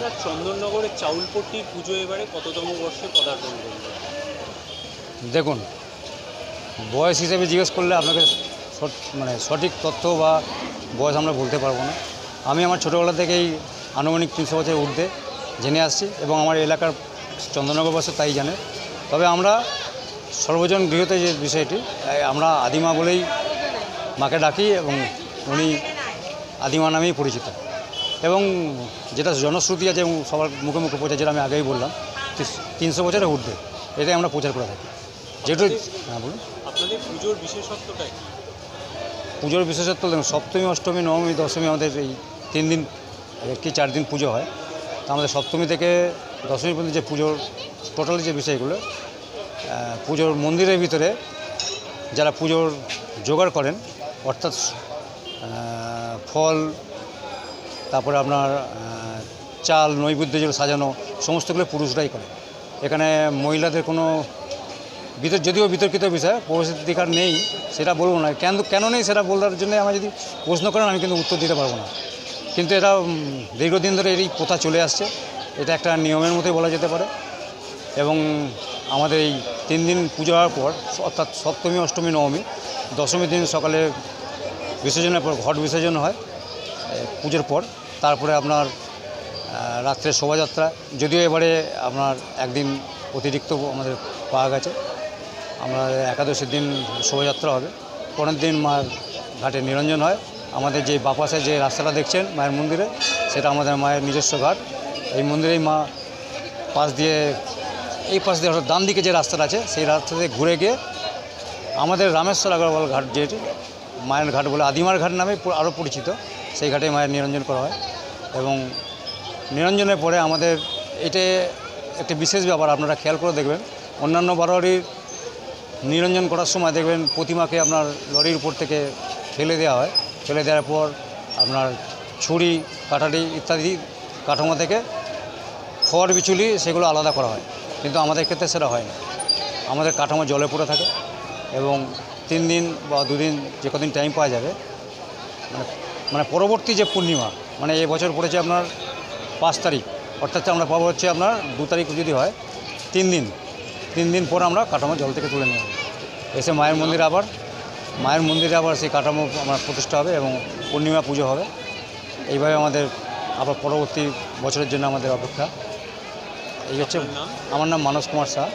দাদা, চন্দননগরের চাউলপট্টির পুজো এবারে কততম বর্ষে পদার্পণ করবে? দেখুন, বয়স হিসেবে জিজ্ঞেস করলে আপনাকে মানে সঠিক তথ্য বা বয়স আমরা বলতে পারব না। আমি আমার ছোটোবেলা থেকেই আনুমানিক তিনশো বছর ঊর্ধ্বে জেনে আসছি এবং আমার এলাকার চন্দননগরবাসী তাই জানে। তবে আমরা সর্বজন গৃহতে যে বিষয়টি আমরা আদিমা বলেই মাকে ডাকি এবং উনি আদিমা নামেই পরিচিত। এবং যেটা জনশ্রুতি আছে এবং সবার মুখে মুখে প্রচার যেটা আমি আগেই বললাম তিনশো বছরের ঊর্ধ্বে এটাই আমরা প্রচার করে থাকি। যেহেতু হ্যাঁ বলুন। আপনাদের পুজোর বিশেষত্বটা পুজোর বিশেষত্ব দেখুন সপ্তমী অষ্টমী নবমী দশমী আমাদের এই তিন দিন কি চার দিন পুজো হয়। তা আমাদের সপ্তমী থেকে দশমী পর্যন্ত যে পুজোর টোটালি যে বিষয়গুলো পুজোর মন্দিরের ভিতরে যারা পুজোর জোগাড় করেন অর্থাৎ ফল তারপরে আপনার চাল, নৈবেদ্য যেগুলো সাজানো, সমস্তগুলো পুরুষরাই করে। এখানে মহিলাদের কোনো বিতর, যদিও বিতর্কিত বিষয় প্রবেশাধিকার নেই, সেটা বলব না। কেন কেন নেই সেটা বলার জন্য আমার যদি প্রশ্ন করেন, আমি কিন্তু উত্তর দিতে পারব না। কিন্তু এটা দীর্ঘদিন ধরে এই প্রথা চলে আসছে। এটা একটা নিয়মের মতোই বলা যেতে পারে। এবং আমাদের এই তিন দিন পুজো হওয়ার পর, অর্থাৎ সপ্তমী, অষ্টমী, নবমী, দশমীর দিন সকালে বিসর্জনের পর ঘট বিসর্জন হয়। পুজোর পর। তারপরে আপনার আহ, রাত্রে শোভাযাত্রা। যদিও এবারে আপনার একদিন অতিরিক্ত আমাদের পাওয়া গেছে। আমরা একাদশীর দিন শোভাযাত্রা হবে। পরের দিন মার ঘাটে নিরঞ্জন হয়। আমাদের যে বাপাসে যে রাস্তাটা দেখছেন মায়ের মন্দিরে সেটা আমাদের মায়ের নিজস্ব ঘাট। এই মন্দিরেই মা পাশ দিয়ে এই পাশ দিয়ে ডান দিকে যে রাস্তাটা আছে সেই রাস্তা দিয়ে ঘুরে গিয়ে আমাদের রামেশ্বর আগরওয়াল ঘাট যেটি মায়ের ঘাট বলে আদিমার ঘাট নামে আরও পরিচিত। সেই ঘাটে মায়ের নিরঞ্জন করা হয়। এবং নিরঞ্জনের পরে আমাদের এটা একটি বিশেষ ব্যাপার আপনারা খেয়াল করে দেখবেন। অন্যান্য বারোয়ারির নিরঞ্জন করার সময় দেখবেন প্রতিমাকে আপনার লরির উপর থেকে ফেলে দেওয়া হয়। ফেলে দেওয়ার পর আপনার ছুরি কাটারি ইত্যাদি কাঠামো থেকে খড়, বিচুলি সেগুলো আলাদা করা হয়। কিন্তু আমাদের ক্ষেত্রে সেটা হয় না। আমাদের কাঠামো জলে পড়ে থাকে এবং তিন দিন বা দুদিন যে কদিন টাইম পাওয়া যাবে মানে মানে পরবর্তী যে পূর্ণিমা মানে এবছর পড়েছে আপনার পাঁচ তারিখ অর্থাৎ আমরা পাবো হচ্ছে আপনার দু তারিখ যদি হয় তিন দিন তিন দিন পর আমরা কাঠামো জল থেকে তুলে নেব। এসে মায়ের মন্দিরে আবার মায়ের মন্দিরে আবার সেই কাঠামো আমার প্রতিষ্ঠা হবে এবং পূর্ণিমা পুজো হবে। এইভাবে আমাদের আবার পরবর্তী বছরের জন্য আমাদের অপেক্ষা। এই হচ্ছে আমার নাম মানস কুমার শাহ